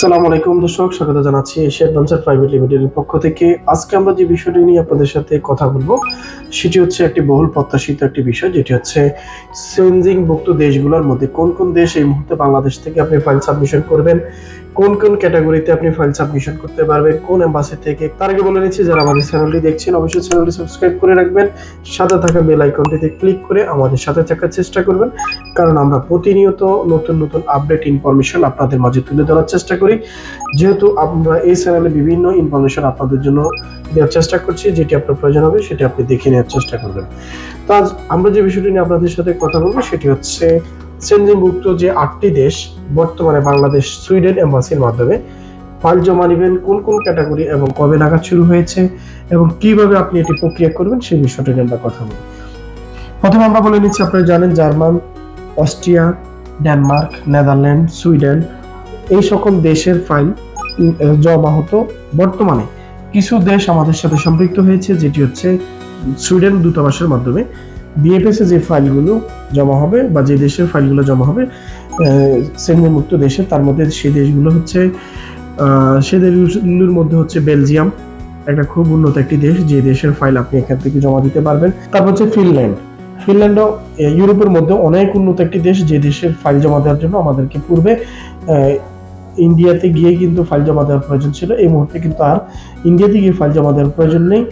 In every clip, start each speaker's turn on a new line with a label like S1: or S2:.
S1: আসসালামু আলাইকুম দর্শক, স্বাগত জানাচ্ছি এশিয়া অ্যাডভেঞ্চার প্রাইভেট লিমিটেডের পক্ষ থেকে। আজকে আমরা যে বিষয়টি নিয়ে আপনাদের সাথে কথা বলব, সেটি হচ্ছে একটি বহুল প্রত্যাশিত একটি বিষয়, যেটি হচ্ছে সেন্সিং ভুক্ত দেশগুলোর মধ্যে কোন কোন দেশ এই মুহূর্তে বাংলাদেশ থেকে আপনি ফাইল সাবমিশন করবেন কোন কোন ক্যাটাগরিতে আপনি ফাইল সাবমিশন করতে পারবেন, কোন এম্বাসি থেকে, তার আগে বলে নিচ্ছি, যারা আমাদের চ্যানেলটি দেখছেন, অবশ্যই চ্যানেলটি সাবস্ক্রাইব করে রাখবেন। সাথে থাকা বেল আইকনটিতে ক্লিক করে আমাদের সাথে থাকার চেষ্টা করবেন, কারণ আমরা প্রতিনিয়ত নতুন নতুন আপডেট ইনফরমেশন আপনাদের মাঝে তুলে ধরার চেষ্টা করি। যেহেতু আমরা এই চ্যানেলে বিভিন্ন ইনফরমেশন আপনাদের জন্য দেওয়ার চেষ্টা করছি, যেটি আপনার প্রয়োজন হবে, সেটি আপনি দেখে নেওয়ার চেষ্টা করবেন। তো আজ আমরা যে বিষয়টি নিয়ে আপনাদের সাথে কথা বলব, সেটি হচ্ছে সেনজিনভুক্ত যে আটটি দেশ, বর্তমানে বাংলাদেশ, সুইডেন এম্বাসির মাধ্যমে ফাইল জমা নেবেন, কোন কোন ক্যাটাগরি এবং কবে নাগাদ শুরু হয়েছে এবং কীভাবে আপনি এটি প্রক্রিয়া করবেন সেই বিষয়টি নিয়ে আমরা কথা বলি প্রথমে আমরা বলে নিচ্ছি, আপনারা জানেন German, Austria, Denmark, Netherland, Sweden, এই সকল দেশের ফাইল জমা হতো বর্তমানে। কিছু দেশ আমাদের সাথে সম্পৃক্ত হয়েছে, যেটি হচ্ছে সুইডেন দূতাবাসের মাধ্যমে। বিএফএস যে ফাইলগুলো জমা হবে বা যে দেশের ফাইলগুলো জমা হবে সেনজেন মুক্ত দেশে তার মধ্যে সে দেশগুলো হচ্ছে সে দেশগুলোর মধ্যে হচ্ছে বেলজিয়াম, একটা খুব উন্নত একটি দেশ, যে দেশের ফাইল আপনি এখান থেকে জমা দিতে পারবেন। তারপর হচ্ছে ফিনল্যান্ড। ফিনল্যান্ডও ইউরোপের মধ্যে অনেক উন্নত একটি দেশ, যে দেশের ফাইল জমা দেওয়ার জন্য আমাদেরকে পূর্বে ইন্ডিয়াতে গিয়ে কিন্তু ফাইল জমা দেওয়ার প্রয়োজন ছিল। এই মুহূর্তে কিন্তু আর ইন্ডিয়াতে গিয়ে ফাইল জমা দেওয়ার প্রয়োজন নেই।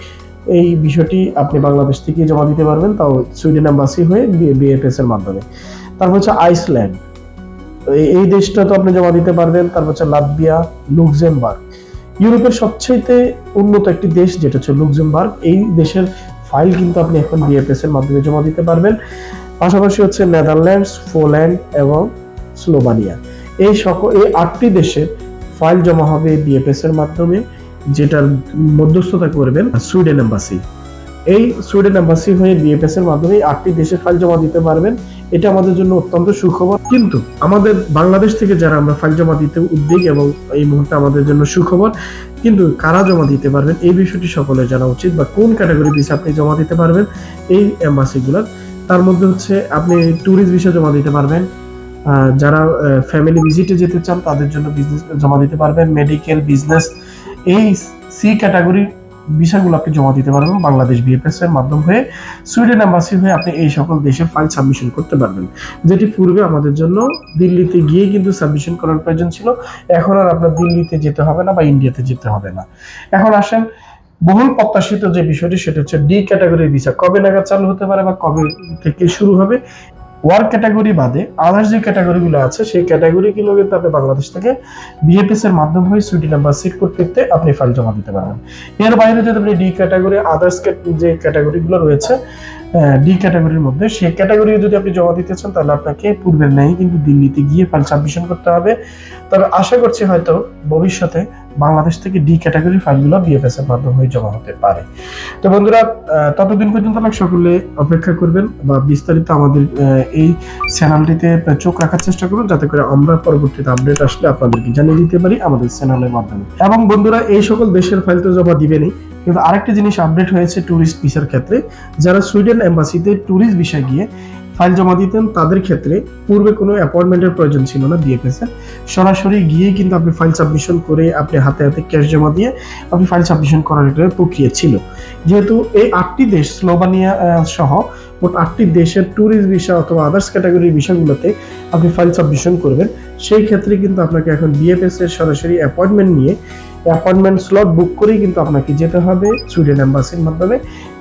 S1: এই বিষয়টি আপনি বাংলাদেশ থেকে জমা দিতে পারবেন, তাও সুইডেন এম্বাসি হয়ে বিএফএস এর মাধ্যমে। তারপর হচ্ছে আইসল্যান্ড এই- দেশটা তো আপনি জমা দিতে পারবেন, তারপর হচ্ছে লাতভিয়া লুক্সেমবার্গ ইউরোপের সবচেয়ে উন্নত একটি দেশ যেটা হচ্ছে লুক্সেমবার্গ এই দেশের ফাইল কিন্তু আপনি এখন বিএফএস এর মাধ্যমে জমা দিতে পারবেন। পাশাপাশি হচ্ছে নেদারল্যান্ডস পোল্যান্ড এবং স্লোভানিয়া এই সকল, এই আটটি দেশে ফাইল জমা হবে বিএফএস এর মাধ্যমে। যেটার মধ্যস্থতা করবেন সুইডেন এম্বাসি। এই সুইডেন এম্বাসি হয়ে বিএফএস এর মাধ্যমে আটটি দেশে ফাইল জমা দিতে পারবেন। এটা আমাদের জন্য অত্যন্ত সুখবর। কিন্তু আমাদের বাংলাদেশ থেকে যারা আমরা ফাইল জমা দিতে উদ্যোগ এবং এই মুহূর্তে আমাদের জন্য সুখবর, কিন্তু কারা জমা দিতে পারবেন? এই বিষয়টি সকলে জানা উচিত বা কোন ক্যাটাগরি ভিসা আপনি জমা দিতে পারবেন এই এম্বাসিগুলোর। তার মধ্যে হচ্ছে আপনি ট্যুরিস্ট ভিসা জমা দিতে পারবেন। যারা ফ্যামিলি ভিজিটে যেতে চান, তাদের জন্য বিজনেস জমা দিতে পারবেন। মেডিকেল বিজনেস এই সি ক্যাটাগরির বিষয়গুলো আপনি জমা দিতে পারবেন বাংলাদেশ বিএফএস এর মাধ্যম হয়ে সুইডেন এম্বাসি হয়ে আপনি এই সকল দেশে ফাইল সাবমিশন করতে পারবেন। যেটি পূর্বে আমাদের জন্য দিল্লিতে গিয়ে কিন্তু সাবমিশন করার প্রয়োজন ছিল। এখন আর আপনার দিল্লিতে যেতে হবে না বা ইন্ডিয়াতে যেতে হবে না। এখন আসেন, বহুল প্রত্যাশিত যে বিষয়টি, সেটা হচ্ছে ডি ক্যাটাগরির ভিসা কবে নাগাদ চালু হতে পারে বা কবে থেকে শুরু হবে ওয়ার্ক ক্যাটাগরি বাদে আদার্স যে ক্যাটাগরিগুলো আছে, সেই ক্যাটাগরিগুলো কিন্তু আপনি বাংলাদেশ থেকে বিএপিএস এর মাধ্যম হয়ে সুইটি নাম্বার সিট করতে আপনি ফাইল জমা দিতে পারবেন। এর বাইরে যদি আপনি ডি ক্যাটাগরি আদার্স যে ক্যাটাগরিগুলো রয়েছে ডি ক্যাটাগরির মধ্যে, সেই ক্যাটাগরি যদি আপনি জমা দিতে চান, তাহলে আপনাকে পূর্বের ন্যায় কিন্তু দিল্লিতে গিয়ে ফাইল সাবমিশন করতে হবে। তবে আশা করছি হয়তো ভবিষ্যতে বাংলাদেশ থেকে ডি ক্যাটাগরির ফাইলগুলো বিএফএস এর মাধ্যমে জমা হতে পারে। তো বন্ধুরা ততদিন পর্যন্ত আপনার সকলে অপেক্ষা করবেন বা বিস্তারিত আমাদের এই চ্যানেলটিতে চোখ রাখার চেষ্টা করুন, যাতে করে আমরা পরবর্তীতে আপডেট আসলে আপনাদেরকে জানিয়ে দিতে পারি আমাদের চ্যানেলের মাধ্যমে। এবং বন্ধুরা, এই সকল দেশের ফাইল তো জমা দিবেনই, কিন্তু আরেকটি জিনিস আপডেট হয়েছে ট্যুরিস্ট ভিসার ক্ষেত্রে। যারা সুইডেন এম্বাসিতে ট্যুরিস্ট ভিসা গিয়ে ফাইল জমা দিতেন, তাদের ক্ষেত্রে পূর্বে কোনো অ্যাপয়েন্টমেন্টের প্রয়োজন ছিল না বিএফএস এর সরাসরি গিয়ে কিন্তু আপনি ফাইল সাবমিশন করে আপনি হাতে হাতে ক্যাশ জমা দিয়ে আপনি ফাইল সাবমিশন করার একটা প্রক্রিয়া ছিল। যেহেতু এই আটটি দেশ, স্লোভানিয়া সহ মোট আটটি দেশের ট্যুরিস্ট ভিসা অথবা আদার্স ক্যাটাগরির ভিসাগুলোতে আপনি ফাইল সাবমিশন করবেন। সেই ক্ষেত্রে কিন্তু আপনাকে এখন বিএফএস এর সরাসরি অ্যাপয়েন্টমেন্ট নিয়ে অ্যাপয়েন্টমেন্ট স্লট বুক করেই কিন্তু আপনাকে যেতে হবে। সুইডেন এম্বাসির মাধ্যমে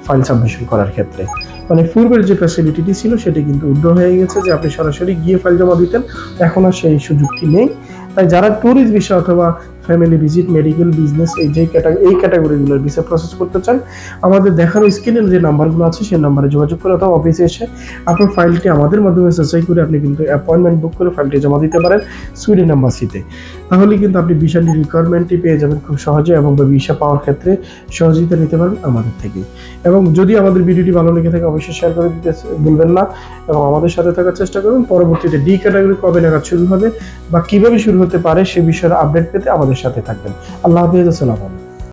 S1: ফাইল সাবমিশন করার ক্ষেত্রে। মানে পূর্বের যে ফ্যাসিলিটিটি ছিল, সেটি কিন্তু উদ্র হয়ে গেছে যে আপনি সরাসরি গিয়ে ফাইল জমা দিতেন। এখন আর সেই সুযোগটি নেই। তাই যারা ট্যুরিস্ট ভিসা অথবা ফ্যামিলি ভিজিট মেডিকেল বিজনেস এই যে এই ক্যাটাগরিগুলোর ভিসা প্রসেস করতে চান, আমাদের দেখানো স্ক্রিনের যে নাম্বারগুলো আছে, সেই নাম্বারে যোগাযোগ করে অথবা অফিসে এসে আপনার ফাইলটি আমাদের মাধ্যমে যাচাই করে আপনি কিন্তু অ্যাপয়েন্টমেন্ট বুক করে ফাইলটি জমা দিতে পারেন। সুইডেন এম্বাসিতে তাহলে কিন্তু আপনি ভিসার রিকোয়ারমেন্টটি পেয়ে যাবেন খুব সহজে এবং ভিসা পাওয়ার ক্ষেত্রে সহযোগিতা নিতে পারবেন আমাদের থেকে। এবং যদি আমাদের ভিডিওটি ভালো লেগে থাকে, অবশ্যই শেয়ার করে দিতে ভুলবেন না এবং আমাদের সাথে থাকার চেষ্টা করুন। পরবর্তীতে ডি ক্যাটাগরি কবে নাগাদ শুরু হবে বা কীভাবে শুরু হতে পারে সে বিষয়ে আপডেট পেতে আমাদের সাথে থাকবেন। আল্লাহ হাফিজ, আসসালামু আলাইকুম।